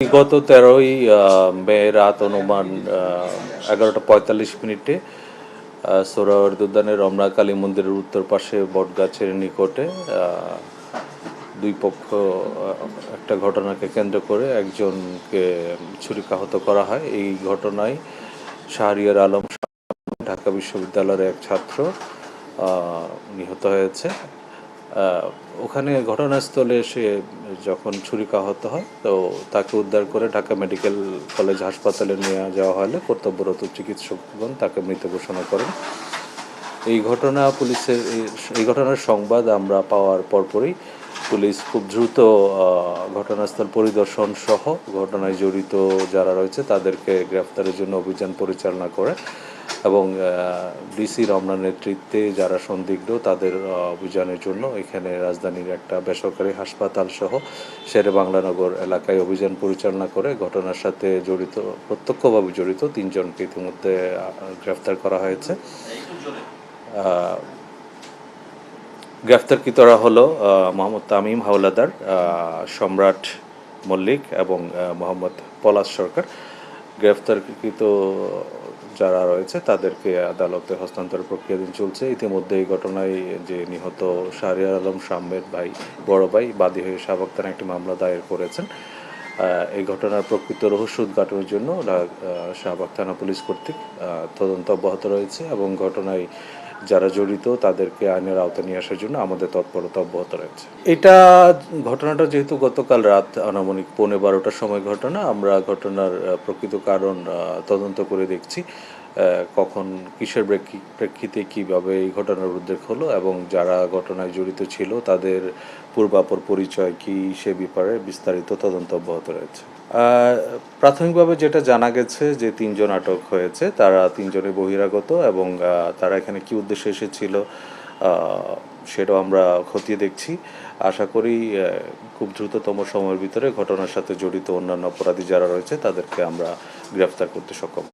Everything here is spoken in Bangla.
গত তেরোই মে রাত অনুমান এগারোটা পঁয়তাল্লিশ মিনিটে সোহরাওয়ার্দী উদ্যানের রমনা কালী মন্দিরের উত্তর পাশে বটগাছের নিকটে দুই পক্ষ একটা ঘটনাকে কেন্দ্র করে একজনকে ছুরিকাহত করা হয়। এই ঘটনায় শাহরিয়ার আলম ঢাকা বিশ্ববিদ্যালয়ের এক ছাত্র নিহত হয়েছে। ওখানে ঘটনাস্থলে সে যখন ছুরিকাহত হয়, তো তাকে উদ্ধার করে ঢাকা মেডিকেল কলেজ হাসপাতালে নিয়ে যাওয়া হলে কর্তব্যরত চিকিৎসকগণ তাকে মৃত ঘোষণা করেন। এই ঘটনা পুলিশের, এই- ঘটনার সংবাদ আমরা পাওয়ার পরপরই পুলিশ খুব দ্রুত ঘটনাস্থল পরিদর্শন সহ ঘটনায় জড়িত যারা রয়েছে তাদেরকে গ্রেফতারের জন্য অভিযান পরিচালনা করে। এবং ডিসি রমনার নেতৃত্বে যারা সন্দিগ্ধ তাদের অভিযানের জন্য এখানে রাজধানীর একটা বেসরকারি হাসপাতাল সহ শেরে বাংলানগর এলাকায় অভিযান পরিচালনা করে ঘটনার সাথে জড়িত, প্রত্যক্ষভাবে জড়িত তিনজনকে ইতিমধ্যে গ্রেফতার করা হয়েছে। গ্রেফতারকৃতরা হলো মোহাম্মদ তামিম হাওলাদার সম্রাট মল্লিক এবং মোহাম্মদ পলাশ সরকার। গ্রেফতারকৃত যারা রয়েছে, তাদেরকে আদালতে হস্তান্তর প্রক্রিয়াধীন চলছে। ইতিমধ্যে এই ঘটনায় যে নিহত শাহরিয়ার আলম সাম্যের ভাই, বড় ভাই বাদী হয়ে শাহবাগ একটি মামলা দায়ের করেছেন। এই ঘটনার প্রকৃত রহস্য উদ্ঘাটনের জন্য শাহবাগ থানা পুলিশ কর্তৃক তদন্ত অব্যাহত রয়েছে এবং ঘটনায় যারা জড়িত তাদেরকে আইনের আওতায় নিয়ে আসার জন্য আমাদের তৎপরতা অব্যাহত রয়েছে। এটা ঘটনাটা যেহেতু গতকাল রাত আনুমানিক পৌনে বারোটার সময় ঘটনা, আমরা ঘটনার প্রকৃত কারণ তদন্ত করে দেখছি। কখন কিসের প্রেক্ষি- প্রেক্ষিতে কীভাবে এই ঘটনার উদ্বেগ হলো এবং যারা ঘটনায় জড়িত ছিল, তাদের পূর্বাপর পরিচয় কি সে ব্যাপারে বিস্তারিত তদন্ত অব্যাহত রয়েছে। প্রাথমিকভাবে যেটা জানা গেছে যে তিনজন আটক হয়েছে, তারা তিনজনে বহিরাগত এবং তারা এখানে কি উদ্দেশ্যে এসেছিল সেটাও আমরা খতিয়ে দেখছি। আশা করি খুব দ্রুততম সময়ের ভিতরে ঘটনার সাথে জড়িত অন্যান্য অপরাধী যারা রয়েছে, তাদেরকে আমরা গ্রেফতার করতে সক্ষম